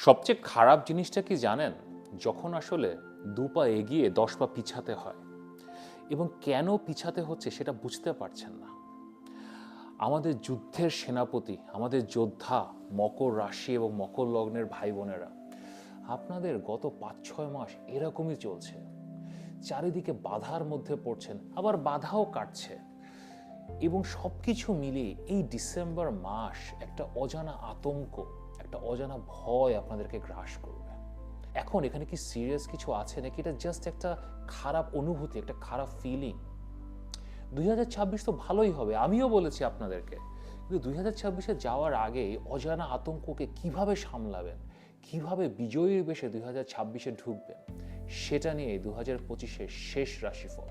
সবচেয়ে খারাপ জিনিসটা কি জানেন? যখন আসলে দু পা এগিয়ে দশ পা পিছাতে হয়। এবং কেন পিছাতে হচ্ছে সেটা বুঝতে পারছেন না। আমাদের যুদ্ধের সেনাপতি, আমাদের যোদ্ধা, মকর রাশি এবং মকর লগ্নের ভাই বোনেরা আপনাদের গত পাঁচ ছয় মাস এরকমই চলছে। চারিদিকে বাধার মধ্যে পড়ছেন, আবার বাধাও কাটছে। এবং সব কিছু মিলিয়ে এই ডিসেম্বর মাস একটা অজানা আতঙ্ক একটা অজানা ভয় আপনাদেরকে গ্রাস করবে। এখন এখানে কি সিরিয়াস কিছু আছে নাকি? এটা জাস্ট একটা খারাপ অনুভূতি, একটা খারাপ ফিলিং দুই ছাব্বিশ তো ভালোই হবে, আমিও বলেছি আপনাদেরকে। কিন্তু দুই হাজার ছাব্বিশে যাওয়ার আগে অজানা আতঙ্ককে কীভাবে সামলাবেন? কীভাবে বিজয়ীর বেশে দুই হাজার ছাব্বিশে ঢুকবেন? সেটা নিয়ে দু হাজার পঁচিশের শেষ রাশিফল,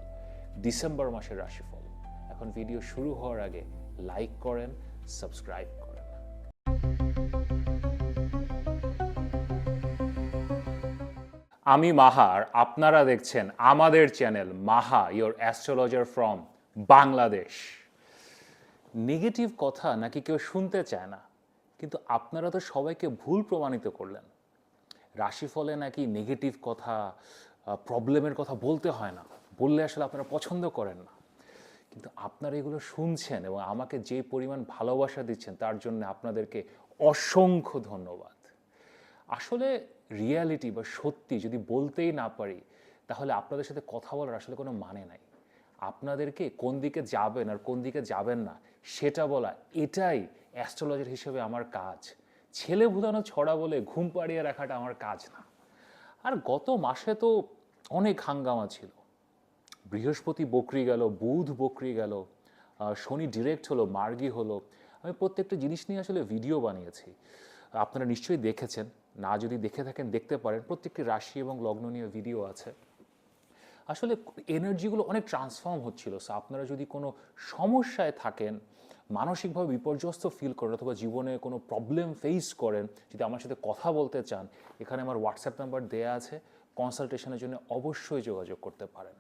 ডিসেম্বর মাসের রাশিফল। এখন ভিডিও শুরু হওয়ার আগে লাইক করেন সাবস্ক্রাইব আমি মাহা আর আপনারা দেখছেন আমাদের channel Maha your astrologer from Bangladesh. Negative কথা নাকি কেউ শুনতে চায় না, কিন্তু আপনারা তো সবাইকে ভুল প্রমাণিত করলেন। রাশিফলে নাকি নেগেটিভ কথা প্রবলেমের কথা বলতে হয় না, বললে আসলে আপনারা পছন্দ করেন না। কিন্তু আপনারা এগুলো শুনছেন এবং আমাকে যে পরিমাণ ভালোবাসা দিচ্ছেন, তার জন্য আপনাদেরকে অসংখ্য ধন্যবাদ। আসলে রিয়ালিটি বা সত্যি যদি বলতেই না পারি, তাহলে আপনাদের সাথে কথা বলার আসলে কোনো মানে নাই। আপনাদেরকে কোন দিকে যাবেন আর কোন দিকে যাবেন না, সেটা বলা, এটাই অ্যাস্ট্রোলজার হিসেবে আমার কাজ। ছেলে ভুলানো ছড়া বলে ঘুম পাড়িয়ে রাখাটা আমার কাজ না। আর গত মাসে তো অনেক হাঙ্গামা ছিল। বৃহস্পতি বকরি গেল, বুধ বকরি গেল শনি ডিরেক্ট হলো, মার্গি হলো। আমি প্রত্যেকটা জিনিস নিয়ে আসলে ভিডিও বানিয়েছি। আপনারা নিশ্চয়ই দেখেছেন, না যদি দেখে থাকেন, দেখতে পারেন, প্রত্যেকটি রাশি এবং লগ্ন নিয়ে ভিডিও আছে। আসলে এনার্জিগুলো অনেক ট্রান্সফর্ম হচ্ছিল সো আপনারা যদি কোনো সমস্যায় থাকেন, মানসিকভাবে বিপর্যস্ত ফিল করেন অথবা জীবনে কোনো প্রবলেম ফেস করেন, যদি আমার সাথে কথা বলতে চান, এখানে আমার হোয়াটসঅ্যাপ নাম্বার দেয়া আছে কনসালটেশনের জন্য অবশ্যই যোগাযোগ করতে পারেন।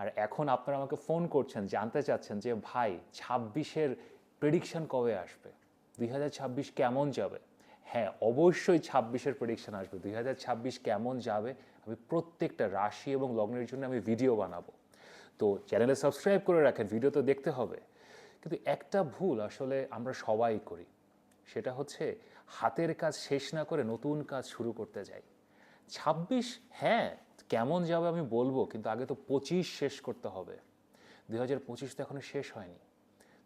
আর এখন আপনারা আমাকে ফোন করছেন, জানতে চাচ্ছেন যে, ভাই, ছাব্বিশের প্রেডিকশান কবে আসবে? দুই হাজার ছাব্বিশ কেমন যাবে? হ্যাঁ অবশ্যই ছাব্বিশের প্রেডিকশান আসবে। দুই হাজার ছাব্বিশ কেমন যাবে? আমি প্রত্যেকটা রাশি এবং লগ্নের জন্য আমি ভিডিও বানাবো। তো চ্যানেলে সাবস্ক্রাইব করে রাখেন ভিডিও তো দেখতে হবে। কিন্তু একটা ভুল আসলে আমরা সবাই করি। সেটা হচ্ছে হাতের কাজ শেষ না করে নতুন কাজ শুরু করতে যাই। ছাব্বিশ হ্যাঁ কেমন যাবে আমি বলব, কিন্তু আগে তো পঁচিশ শেষ করতে হবে। দুই হাজার পঁচিশ তো এখনও শেষ হয়নি।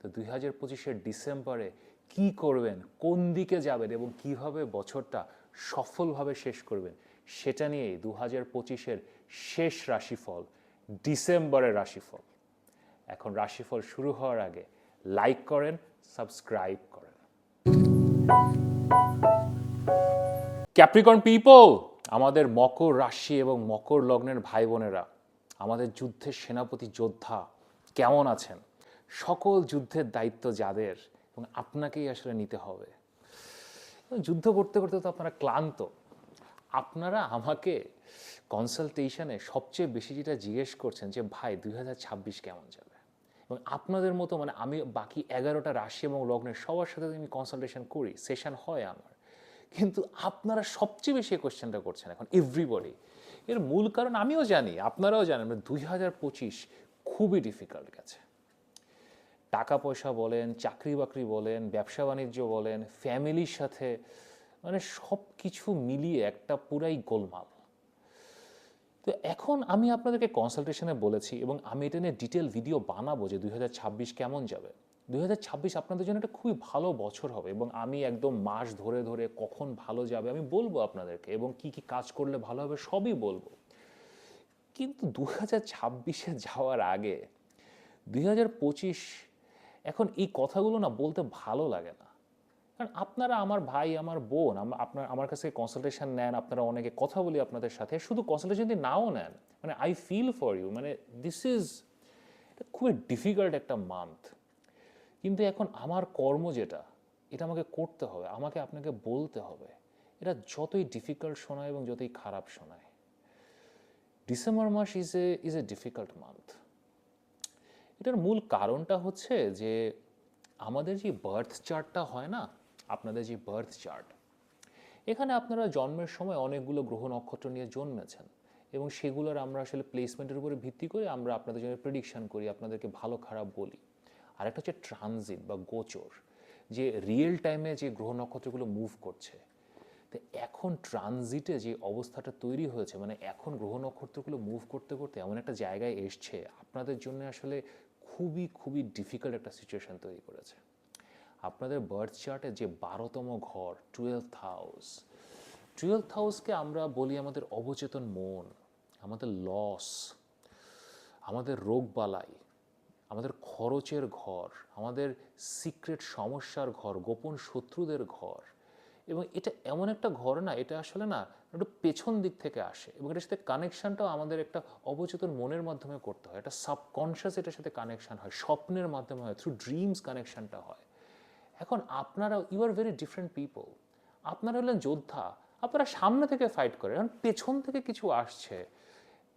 তো দুই হাজার পঁচিশের ডিসেম্বরে কি করবেন, কোন দিকে যাবেন এবং কীভাবে বছরটা সফলভাবে শেষ করবেন, সেটা নিয়েই দু হাজার পঁচিশের শেষ রাশিফল, ডিসেম্বরের রাশিফল। এখন রাশিফল শুরু হওয়ার আগে লাইক করেন সাবস্ক্রাইব করেন। ক্যাপ্রিকন পিপল আমাদের মকর রাশি এবং মকর লগ্নের ভাই বোনেরা, আমাদের যুদ্ধের সেনাপতি যোদ্ধা কেমন আছেন? সকল যুদ্ধের দায়িত্ব যাদের এবং আপনাকেই আসলে নিতে হবে। যুদ্ধ করতে করতে তো আপনারা ক্লান্ত। আপনারা আমাকে কনসালটেশনে সবচেয়ে বেশি যেটা জিজ্ঞেস করছেন যে, ভাই, দুই হাজার ছাব্বিশ কেমন যাবে? এবং আপনাদের মতো মানে আমি বাকি এগারোটা রাশি এবং লগ্নের সবার সাথে আমি কনসালটেশন করি সেশন হয় আমার। কিন্তু আপনারা সবচেয়ে বেশি কোশ্চেনটা করছেন এখন এভরিবডি এর মূল কারণ আমিও জানি, আপনারাও জানেন দুই হাজার পঁচিশ খুবই ডিফিকাল্ট গেছে। টাকা পয়সা বলেন চাকরি বাকরি বলেন ব্যবসা বাণিজ্য বলেন ফ্যামিলির সাথে মানে সব কিছু মিলিয়ে একটা পুরাই গোলমাল। তো এখন আমি আপনাদেরকে কনসালটেশনে বলেছি এবং আমি এটা নিয়ে ডিটেল ভিডিও বানাবো যে দুই হাজার ছাব্বিশ কেমন যাবে। দুই হাজার ছাব্বিশ আপনাদের জন্য একটা খুবই ভালো বছর হবে এবং আমি একদম মাস ধরে ধরে কখন ভালো যাবে আমি বলব আপনাদেরকে এবং কি কি কাজ করলে ভালো হবে সবই বলব। কিন্তু দু হাজার যাওয়ার আগে দুই হাজার পঁচিশ এখন এই কথাগুলো না বলতে ভালো লাগে না। কারণ আপনারা আমার ভাই, আমার বোন আপনার, আমার কাছে কনসালটেশন নেন, আপনারা অনেকে কথা বলি আপনাদের সাথে, শুধু কনসালটেশন যদি নাও নেন মানে আই ফিল ফর ইউ মানে দিস ইজ খুবই ডিফিকাল্ট একটা মান্থ কিন্তু এখন আমার কর্ম যেটা, এটা আমাকে করতে হবে, আমাকে আপনাকে বলতে হবে, এটা যতই ডিফিকাল্ট শোনায় এবং যতই খারাপ শোনায়। December mass is a is a difficult month এটার মূল কারণটা হচ্ছে যে আমাদের যে বার্থ চার্টটা হয় না, আপনাদের যে বার্থ চার্ট এখানে আপনারা জন্মের সময় অনেকগুলো গ্রহ নক্ষত্র নিয়ে জন্মেছেন এবং সেগুলোর আমরা আসলে প্লেসমেন্টের উপরে ভিত্তি করে আমরা আপনাদের জন্য প্রেডিকশন করি, আপনাদেরকে ভালো খারাপ বলি। আর একটা হচ্ছে ট্রানজিট বা গোচর, যে রিয়েল টাইমে যে গ্রহ নক্ষত্রগুলো মুভ করছে, তো এখন ট্রানজিটে যে অবস্থাটা তৈরি হয়েছে মানে এখন গ্রহ নক্ষত্রগুলো মুভ করতে করতে এমন একটা জায়গায় এসছে, আপনাদের জন্য আসলে খুবই খুবই ডিফিকাল্ট একটা সিচুয়েশন তৈরি করেছে। আপনাদের বার্থ চার্টে যে বারোতম ঘর টুয়েলভ হাউস টুয়েলভ হাউসকে আমরা বলি আমাদের অবচেতন মন, আমাদের লস আমাদের রোগবালাই, আমাদের খরচের ঘর, আমাদের সিক্রেট সমস্যার ঘর, গোপন শত্রুদের ঘর এবং এটা এমন একটা ঘর না, এটা আসলে না একটু পেছন দিক থেকে আসে এবং এটার সাথে কানেকশানটাও আমাদের একটা অবচেতন মনের মাধ্যমে করতে হয়। একটা সাবকনশিয়াস এটার সাথে কানেকশান হয়, স্বপ্নের মাধ্যমে হয় থ্রু ড্রিমস কানেকশানটা হয়। এখন আপনারা you are very different people আপনারা হলেন যোদ্ধা, আপনারা সামনে থেকে ফাইট করেন এখন পেছন থেকে কিছু আসছে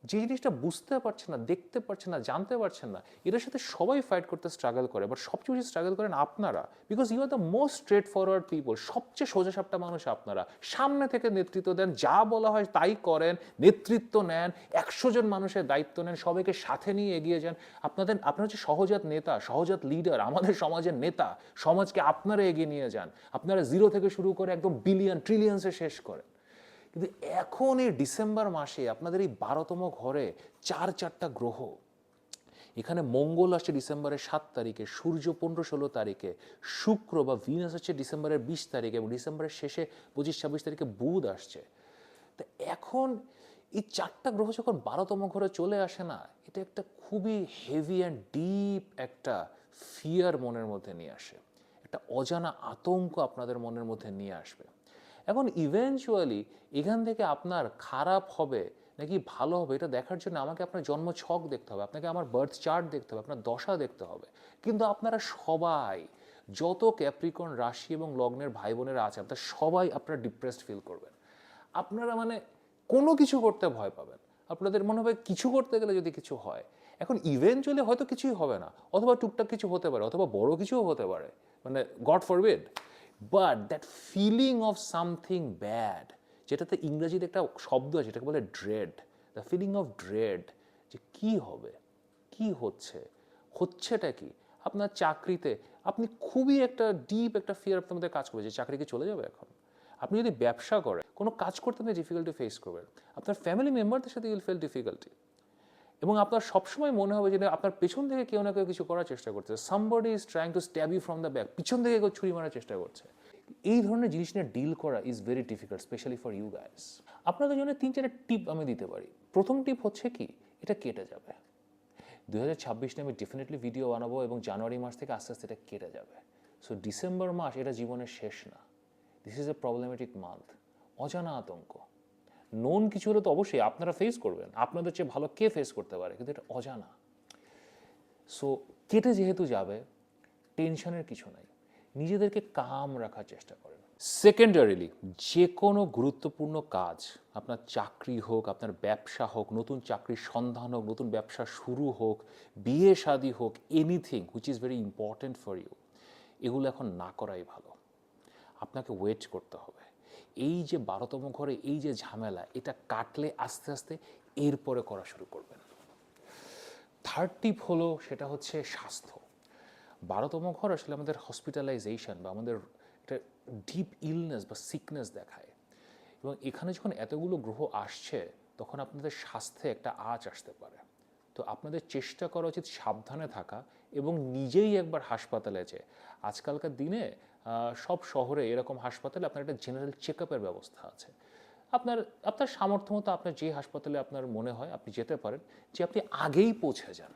যে জিনিসটা বুঝতে পারছে না, দেখতে পারছে না, জানতে পারছেন না এটার সাথে সবাই ফাইট করতে স্ট্রাগল করে। বাট সবচেয়ে বেশি স্ট্রাগল করেন আপনারা। Because you are the most straight forward people সবচেয়ে সোজাসাপটা মানুষ আপনারা। সামনে থেকে নেতৃত্ব দেন, যা বলা হয় তাই করেন, নেতৃত্ব নেন, একশো জন মানুষের দায়িত্ব নেন, সবাইকে সাথে নিয়ে এগিয়ে যান। আপনাদের, আপনার হচ্ছে সহজাত নেতা, সহজাত লিডার আমাদের সমাজের নেতা, সমাজকে আপনারা এগিয়ে নিয়ে যান। আপনারা জিরো থেকে শুরু করে একদম বিলিয়ন ট্রিলিয়ন্সে শেষ করেন। কিন্তু এখন এই ডিসেম্বর মাসে আপনাদের এই বারোতম ঘরে চার চারটা গ্রহ। এখানে মঙ্গল আসছে ডিসেম্বরের সাত তারিখে, সূর্য পনেরো ষোলো তারিখে, শুক্র বা ভিনাস হচ্ছে ডিসেম্বরের বিশ তারিখে এবং ডিসেম্বরের শেষে পঁচিশ, ছাব্বিশ তারিখে বুধ আসছে। তো এখন এই চারটা গ্রহ যখন বারোতম ঘরে চলে আসে না, এটা একটা খুবই হেভি অ্যান্ড ডিপ একটা ফিয়ার মনের মধ্যে নিয়ে আসে। একটা অজানা আতঙ্ক আপনাদের মনের মধ্যে নিয়ে আসবে। এখন ইভেনচুয়ালি এখান থেকে আপনার খারাপ হবে নাকি ভালো হবে এটা দেখার জন্য আমাকে আপনার জন্ম ছক দেখতে হবে, আপনাকে আমার বার্থ চার্ট দেখতে হবে, আপনার দশা দেখতে হবে। কিন্তু আপনারা সবাই, যত ক্যাপ্রিকন রাশি এবং লগ্নের ভাই বোনেরা আছে, আপনার সবাই আপনারা ডিপ্রেসড ফিল করবেন। আপনারা মানে কোনো কিছু করতে ভয় পাবেন। আপনাদের মনে হবে কিছু করতে গেলে যদি কিছু হয়, এখন ইভেনচুয়ালি হয়তো কিছুই হবে না, অথবা টুকটাক কিছু হতে পারে, অথবা বড় কিছুও হতে পারে। মানে God forbid but that feeling of something bad যেটাতে ইংরেজিতে একটা শব্দ আছে যেটাকে বলে dread the feeling of dread যে কি হবে, কি হচ্ছে, হচ্ছেটা কি? আপনার চাকরিতে আপনি খুবই একটা ডিপ একটা ফিয়ার আপনার মধ্যে কাজ করবে যে চাকরি কি চলে যাবে এখন। আপনি যদি ব্যবসা করেন, কোনো কাজ করতে আপনি ডিফিকাল্টি ফেস করবেন। আপনার ফ্যামিলি মেম্বারদের সাথে ইউল ফেল ডিফিকাল্টি এবং আপনার সবসময় মনে হবে যে আপনার পেছন থেকে কেউ না কেউ কিছু করার চেষ্টা করছে। Somebody is trying to stab you from the back পিছন থেকে কেউ ছুরি মারার চেষ্টা করছে। এই ধরনের জিনিস নিয়ে ডিল করা is very difficult specially for you guys আপনাদের জন্য তিন, চারটে টিপ আমি দিতে পারি। প্রথম টিপ হচ্ছে কি? এটা কেটে যাবে। দু হাজার ছাব্বিশে আমি ডেফিনেটলি ভিডিও বানাবো এবং জানুয়ারি মাস থেকে আস্তে আস্তে এটা কেটে যাবে। সো ডিসেম্বর মাস এটা জীবনের শেষ না। This is a problematic month অজানা আতঙ্ক। নোন কিছু হলে তো অবশ্যই আপনারা ফেস করবেন। আপনাদের চেয়ে ভালো কে ফেস করতে পারে? কিন্তু এটা অজানা। সো কেটে যেহেতু যাবে টেনশনের কিছু নাই। নিজেদেরকে কাম রাখার চেষ্টা করেন। সেকেন্ডারিলি যে কোনো গুরুত্বপূর্ণ কাজ, আপনার চাকরি হোক, আপনার ব্যবসা হোক, নতুন চাকরির সন্ধান হোক, নতুন ব্যবসা শুরু হোক, বিয়ে, শাদী হোক anything which is very important for you এগুলো এখন না করাই ভালো। আপনাকে ওয়েট করতে হবে। এই যে বারোতম ঘরে এই যে ঝামেলা, এটা কাটলে আস্তে আস্তে এরপরে করা শুরু করবেন। থার্ড টিপ হলো সেটা হচ্ছে স্বাস্থ্য। বারোতম ঘর আসলে আমাদের হসপিটালাইজেশন বা আমাদের একটা ডিপ ইলনেস বা সিকনেস দেখায়। এবং এখানে যখন এতগুলো গ্রহ আসছে, তখন আপনাদের স্বাস্থ্যে একটা আঁচ আসতে পারে। তো আপনাদের চেষ্টা করা উচিত সাবধানে থাকা এবং নিজেই একবার হাসপাতালে যে আজকালকার দিনে সব শহরে এরকম হাসপাতালে আপনার একটা জেনারেল চেক আপের ব্যবস্থা আছে। আপনার আপনার সামর্থ্য মতো আপনার যে হাসপাতালে আপনার মনে হয় আপনি যেতে পারেন, যে আপনি আগেই পৌঁছে যান।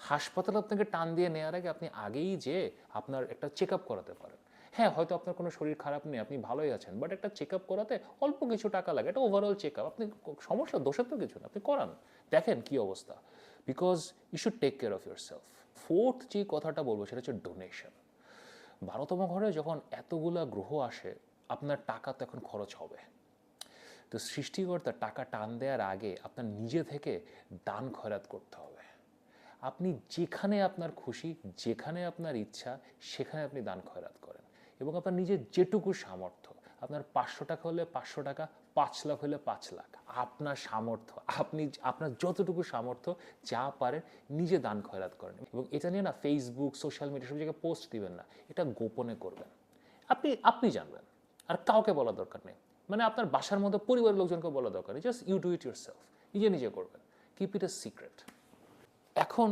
হাসপাতালে আপনাকে টান দিয়ে নেওয়ার আগে আপনি আগেই যে আপনার একটা চেক আপ করাতে পারেন। হ্যাঁ হয়তো আপনার কোনো শরীর খারাপ নেই, আপনি ভালোই আছেন বাট একটা চেক আপ করাতে অল্প কিছু টাকা লাগে এটা ওভারঅল চেক আপ আপনি সমস্যা, দোষের তো কিছু না, আপনি করান। দেখেন কি অবস্থা। Because you should take care of yourself fourth যে কথাটা বলব, সেটা হচ্ছে ডোনেশন বারোতম ঘরে যখন এতগুলা গ্রহ আসে, আপনার টাকা তো এখন খরচ হবে। তো সৃষ্টিকর্তা টাকা টান দেওয়ার আগে আপনার নিজে থেকে দান খয়রাত করতে হবে। আপনি যেখানে আপনার খুশি, যেখানে আপনার ইচ্ছা, সেখানে আপনি দান খয়রাত করেন। এবং আপনার নিজের যেটুকু সামর্থ্য, আপনার পাঁচশো টাকা হলে পাঁচশো টাকা পাঁচ লাখ হলে পাঁচ লাখ। আপনার সামর্থ্য, আপনি আপনার যতটুকু সামর্থ্য, যা পারেন, নিজে দান খয়রাত করেন। এবং এটা নিয়ে না ফেসবুক সোশ্যাল মিডিয়া সব জায়গায় পোস্ট দিবেন না। এটা গোপনে করবেন। আপনি আপনি জানবেন। আর কাউকে বলা দরকার নেই। মানে আপনার বাসার মধ্যে পরিবারের লোকজনকে বলা দরকার নেই। Just you do it yourself নিজে নিজে করবেন। কিপ ইট এ সিক্রেট এখন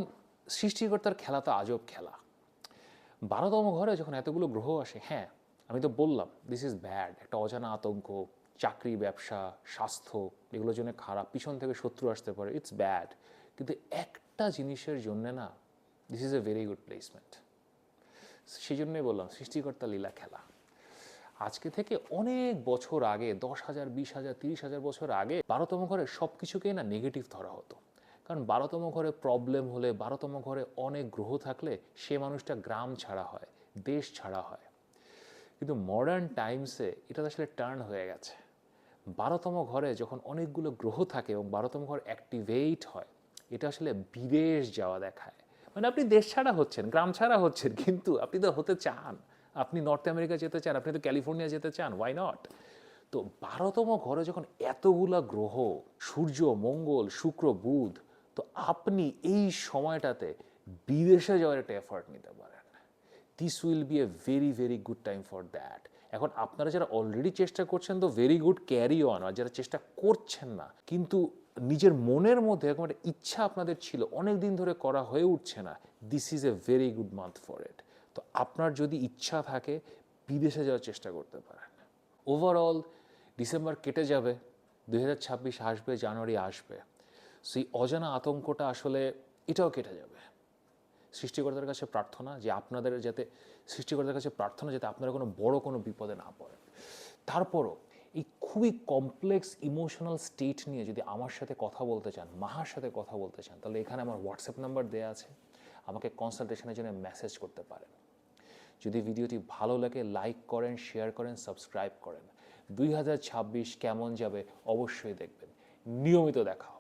সৃষ্টিকর্তার খেলা তো আজব খেলা। বারোতম ঘরে যখন এতগুলো গ্রহ আসে হ্যাঁ আমি তো বললাম দিস ইজ ব্যাড একটা অজানা আতঙ্ক। চাকরি, ব্যবসা, স্বাস্থ্য, এগুলোর জন্য খারাপ, পিছন থেকে শত্রু আসতে পারে ইটস ব্যাড কিন্তু একটা জিনিসের জন্যে না this is a very good placement সেই জন্যই বললাম, সৃষ্টিকর্তা লীলা খেলা। আজকে থেকে অনেক বছর আগে, দশ হাজার, বিশ হাজার, তিরিশ হাজার বছর আগে, বারোতম ঘরে সব কিছুকেই না নেগেটিভ ধরা হতো। কারণ বারোতম ঘরে প্রবলেম হলে, বারোতম ঘরে অনেক গ্রহ থাকলে, সে মানুষটা গ্রাম ছাড়া হয়, দেশ ছাড়া হয়। কিন্তু মডার্ন টাইমসে এটা আসলে টার্ন হয়ে গেছে। বারোতম ঘরে যখন অনেকগুলো গ্রহ থাকে এবং বারোতম ঘর অ্যাক্টিভেট হয়, এটা আসলে বিদেশ যাওয়া দেখায়। মানে আপনি দেশ ছাড়া হচ্ছেন, গ্রাম ছাড়া হচ্ছেন, কিন্তু আপনি তো হতে চান। আপনি নর্থ আমেরিকা যেতে চান, আপনি তো ক্যালিফোর্নিয়া যেতে চান ওয়াই নট তো বারোতম ঘরে যখন এতগুলা গ্রহ, সূর্য, মঙ্গল, শুক্র, বুধ, তো আপনি এই সময়টাতে বিদেশে যাওয়ার একটা এফার্ট নিতে পারেন। This will be a very very good time for that এখন আপনারা যারা অলরেডি চেষ্টা করছেন তো ভেরি গুড ক্যারি অন আর যারা চেষ্টা করছেন না, কিন্তু নিজের মনের মধ্যে এরকম একটা ইচ্ছা আপনাদের ছিল অনেক দিন ধরে করা হয়ে উঠছে না this is a very good month for it তো আপনার যদি ইচ্ছা থাকে, বিদেশে যাওয়ার চেষ্টা করতে পারেন। ওভারঅল ডিসেম্বর কেটে যাবে দু দুই আসবে, জানুয়ারি আসবে। সেই অজানা আতঙ্কটা আসলে এটাও কেটে যাবে। সৃষ্টিকর্তার কাছে প্রার্থনা যে আপনাদের যাতে, সৃষ্টিকর্তার কাছে প্রার্থনা যাতে আপনারা কোনো বড় কোনো বিপদে না পড়েন। তারপরও এই খুবই কমপ্লেক্স ইমোশনাল স্টেট নিয়ে যদি আমার সাথে কথা বলতে চান, মাহার সাথে কথা বলতে চান, তাহলে এখানে আমার হোয়াটসঅ্যাপ নাম্বার দেওয়া আছে। আমাকে কনসালটেশনের জন্য মেসেজ করতে পারেন। যদি ভিডিওটি ভালো লাগে লাইক করেন শেয়ার করেন সাবস্ক্রাইব করেন। দুই হাজার ছাব্বিশ কেমন যাবে অবশ্যই দেখবেন। নিয়মিত দেখা।